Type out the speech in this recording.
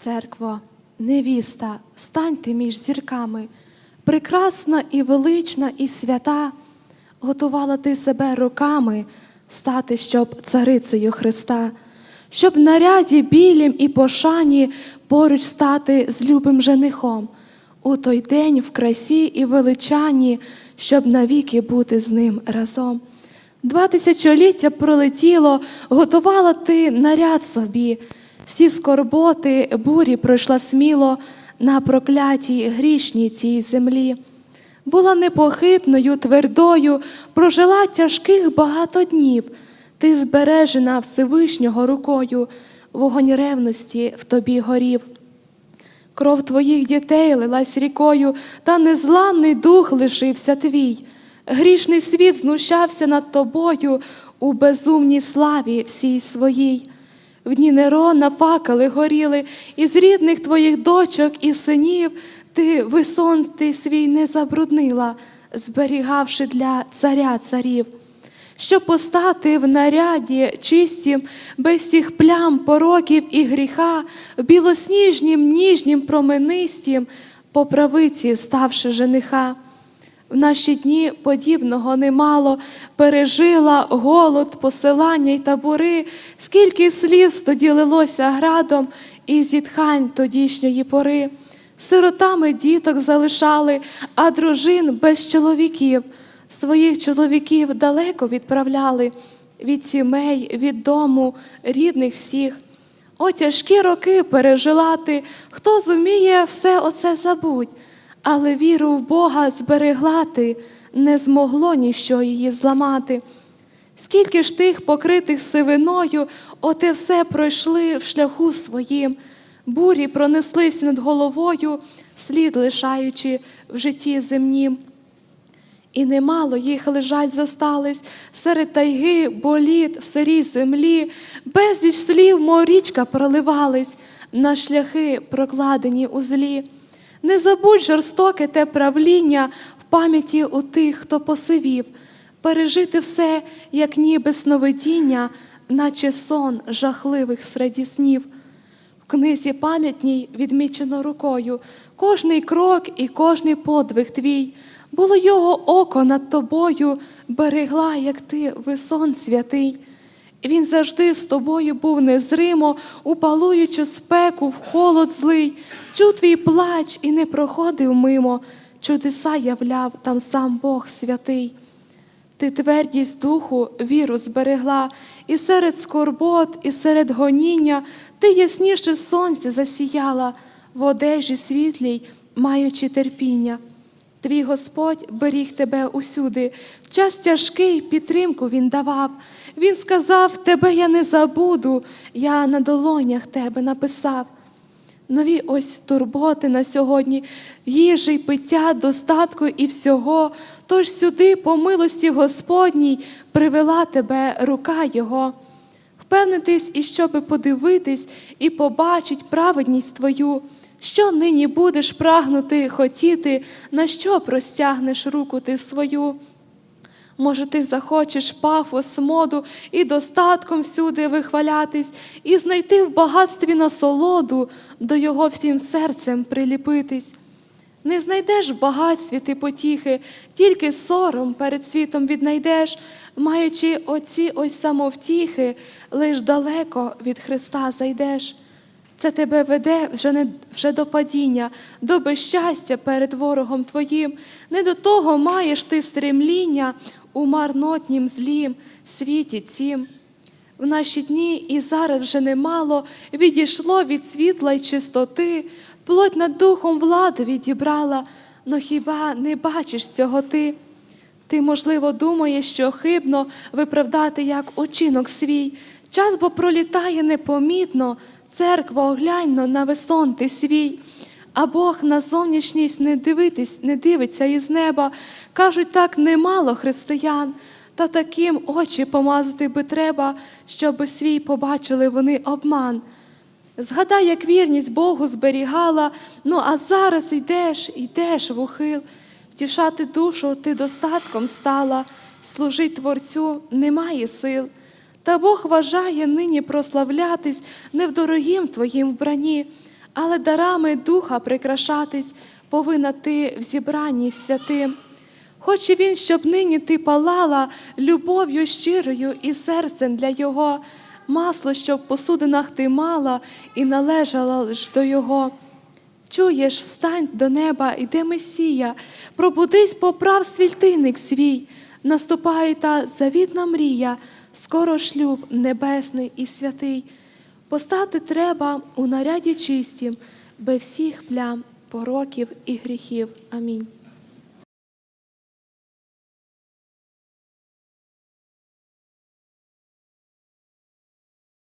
Церкво, невіста, стань ти між зірками, прекрасна і велична, і свята, готувала ти себе роками стати, щоб царицею Христа, щоб наряді білім і пошані поруч стати з любим женихом, у той день в красі і величанні, щоб навіки бути з ним разом. Два тисячоліття пролетіло, готувала ти наряд собі, всі скорботи бурі пройшла сміло на проклятій грішній цій землі. Була непохитною, твердою, прожила тяжких багато днів. Ти збережена Всевишнього рукою, вогонь ревності в тобі горів. Кров твоїх дітей лилась рікою, та незламний дух лишився твій. Грішний світ знущався над тобою у безумній славі всій своїй. В дні Нерона факели горіли, із рідних твоїх дочок і синів ти висон ти свій не забруднила, зберігавши для царя царів. Щоб постати в наряді чистім, без всіх плям, пороків і гріха, білосніжнім, ніжнім, променистім, по правиці ставши жениха. В наші дні подібного немало пережила голод, посилання й табори, скільки сліз тоді лилося градом і зітхань тодішньої пори. Сиротами діток залишали, а дружин без чоловіків. Своїх чоловіків далеко відправляли від сімей, від дому, рідних всіх. О, тяжкі роки пережила ти, хто зуміє все оце забудь, але віру в Бога зберегла ти, не змогло ніщо її зламати. Скільки ж тих покритих сивиною, оте все пройшли в шляху своїм, бурі пронеслись над головою, слід лишаючи в житті земнім. І немало їх лежать зостались серед тайги, боліт, в сирій землі, безліч слів, мов річка проливались на шляхи, прокладені у злі. Не забудь жорстоке те правління в пам'яті у тих, хто посивів, пережити все, як ніби сновидіння, наче сон жахливих середі снів. В книзі пам'ятній відмічено рукою кожний крок і кожний подвиг твій. Було його око над тобою, берегла, як ти, висон святий. Він завжди з тобою був незримо, у палуючу спеку, в холод злий, чув твій плач і не проходив мимо, чудеса являв там сам Бог святий. Ти твердість духу, віру зберегла, і серед скорбот, і серед гоніння ти ясніше сонця засіяла в одежі світлій, маючи терпіння. Твій Господь беріг тебе усюди, в час тяжкий підтримку Він давав. Він сказав: Тебе я не забуду, я на долонях тебе написав. Нові ось турботи на сьогодні, їжі й пиття, достатку і всього. Тож сюди, по милості Господній, привела тебе рука Його. Впевнитись, і щоби подивитись і побачить праведність твою, що нині будеш прагнути, хотіти, на що простягнеш руку ти свою. Може, ти захочеш пафос, моду і достатком всюди вихвалятись, і знайти в багатстві насолоду, до його всім серцем приліпитись. Не знайдеш в багатстві ти потіхи, тільки сором перед світом віднайдеш, маючи оці ось самовтіхи, лиш далеко від Христа зайдеш. Це тебе веде вже не вже до падіння, до безщастя перед ворогом твоїм. Не до того маєш ти стремління у марнотнім злім світі цім. В наші дні і зараз вже немало відійшло від світла й чистоти, плоть над духом владу відібрала, но хіба не бачиш цього ти? Ти, можливо, думаєш, що хибно виправдати як учинок свій. Час бо пролітає непомітно, церква огляньно на весон ти свій. А Бог на зовнішність не дивитись, не дивиться із неба. Кажуть, так немало християн, та таким очі помазати би треба, щоби свій побачили вони обман. Згадай, як вірність Богу зберігала, ну а зараз йдеш, йдеш в ухил, втішати душу ти достатком стала, служить Творцю немає сил. Та Бог вважає нині прославлятись не в дорогім твоїм вбранні, але дарами духа прикрашатись повинна ти в зібранні святим. Хоче він, щоб нині ти палала любов'ю щирою і серцем для його, масло, щоб в посудинах ти мала і належала лиш до його. Чуєш, встань до неба, іде Месія, пробудись, поправ світильник свій, наступає та завітна мрія, скоро шлюб небесний і святий. Постати треба у наряді чистім, без всіх плям, пороків і гріхів. Амінь.